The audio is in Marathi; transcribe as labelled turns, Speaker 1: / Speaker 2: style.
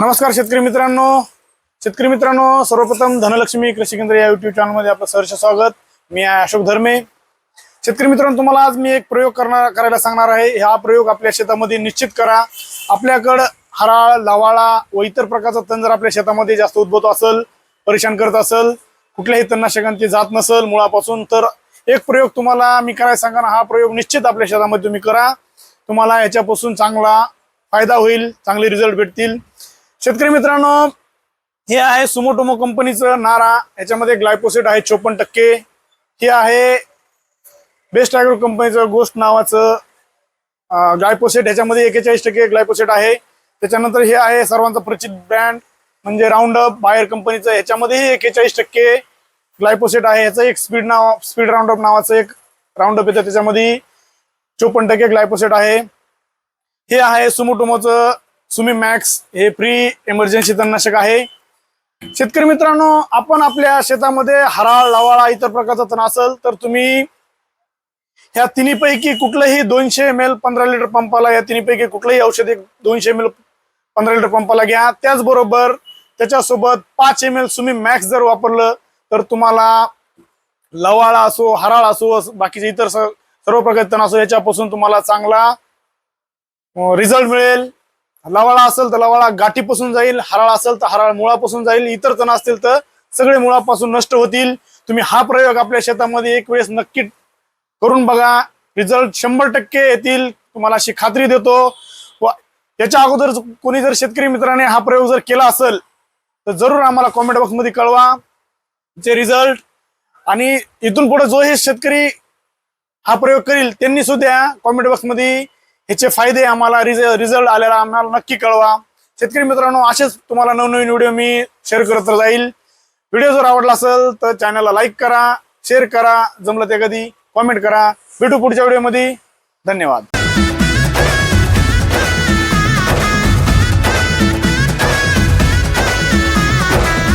Speaker 1: नमस्कार शेतकरी मित्रांनो. शेतकरी मित्रांनो सर्वप्रथम धनलक्ष्मी कृषी केंद्र या युट्यूब चॅनलमध्ये आपलं सहर्ष स्वागत. मी आहे अशोक धर्मे. शेतकरी मित्रांनो तुम्हाला आज मी एक प्रयोग करणार करायला सांगणार आहे. हा प्रयोग आपल्या शेतामध्ये निश्चित करा. आपल्याकडं हराळ लवाळा व इतर प्रकारचा तण जर आपल्या शेतामध्ये जास्त उद्भवत असेल परेशान करत असेल कुठल्याही तणनाशकांची जात नसेल मुळापासून तर एक प्रयोग तुम्हाला मी करायला सांगा हा प्रयोग निश्चित आपल्या शेतामध्ये तुम्ही करा. तुम्हाला याच्यापासून चांगला फायदा होईल चांगले रिझल्ट भेटतील. शेतकरी मित्रांनो हे आहे सुमोटोमो कंपनीचं नारा. याच्यामध्ये ग्लायपोसेट आहे चोपन्न टक्के. हे आहे बेस्ट ॲग्रो कंपनीचं गोष्ट नावाचं ग्लायपोसेट. ह्याच्यामध्ये एकेचाळीस टक्के ग्लायपोसेट आहे. त्याच्यानंतर हे आहे सर्वांचा परिचित ब्रँड म्हणजे राऊंड अप बायर कंपनीचं. ह्याच्यामध्येही एकेचाळीस टक्के ग्लायपोसेट आहे. ह्याचं एक स्पीड नाव स्पीड राऊंड अप नावाचं एक राऊंड अप येतं त्याच्यामध्ये चोपन्न टक्के ग्लायपोसेट आहे. हे आहे सुमोटोमोचं सुमी मॅक्स हे प्री इमर्जन्सी तणनाशक आहे. शेतकरी मित्रांनो आपण आपल्या शेतामध्ये हराळ लवाळा इतर प्रकारचा तण असेल तर तुम्ही ह्या तिन्हीपैकी कुठलंही दोनशे एम एल पंधरा लिटर पंपाला या तिन्हीपैकी कुठलंही औषध एक दोनशे एम एल पंधरा लिटर पंपाला घ्या. त्याचबरोबर त्याच्यासोबत पाच एम एल सुमी मॅक्स जर वापरलं तर तुम्हाला लवाळा असो हराळ असो बाकीचे इतर सर्व प्रकारचे तण असो याच्यापासून तुम्हाला चांगला रिझल्ट मिळेल. लवाळा असेल तर लवाळा गाठीपासून जाईल हराळ असेल तर हराळ मुळापासून जाईल इतर तण असतील तर सगळे मुळापासून नष्ट होतील. तुम्ही हा प्रयोग आपल्या शेतामध्ये एक वेळेस नक्की करून बघा. रिझल्ट शंभर टक्के येतील. तुम्हाला अशी खात्री देतो. व याच्या अगोदर कोणी जर शेतकरी मित्राने हा प्रयोग जर केला असेल तर जरूर आम्हाला कॉमेंट बॉक्समध्ये कळवा. चे रिझल्ट आणि इथून पुढे जो हे शेतकरी हा प्रयोग करील त्यांनी सुद्धा कॉमेंट बॉक्समध्ये ह्याचे फायदे आम्हाला रिझल्ट आलेला आम्हाला नक्की कळवा. शेतकरी मित्रांनो असेच तुम्हाला नवनवीन व्हिडिओ मी शेअर करत जाईल व्हिडिओ जर आवडला असेल तर चॅनलला लाईक करा शेअर करा जमलं ते कधी कॉमेंट करा. भेटू पुढच्या व्हिडिओमध्ये. धन्यवाद.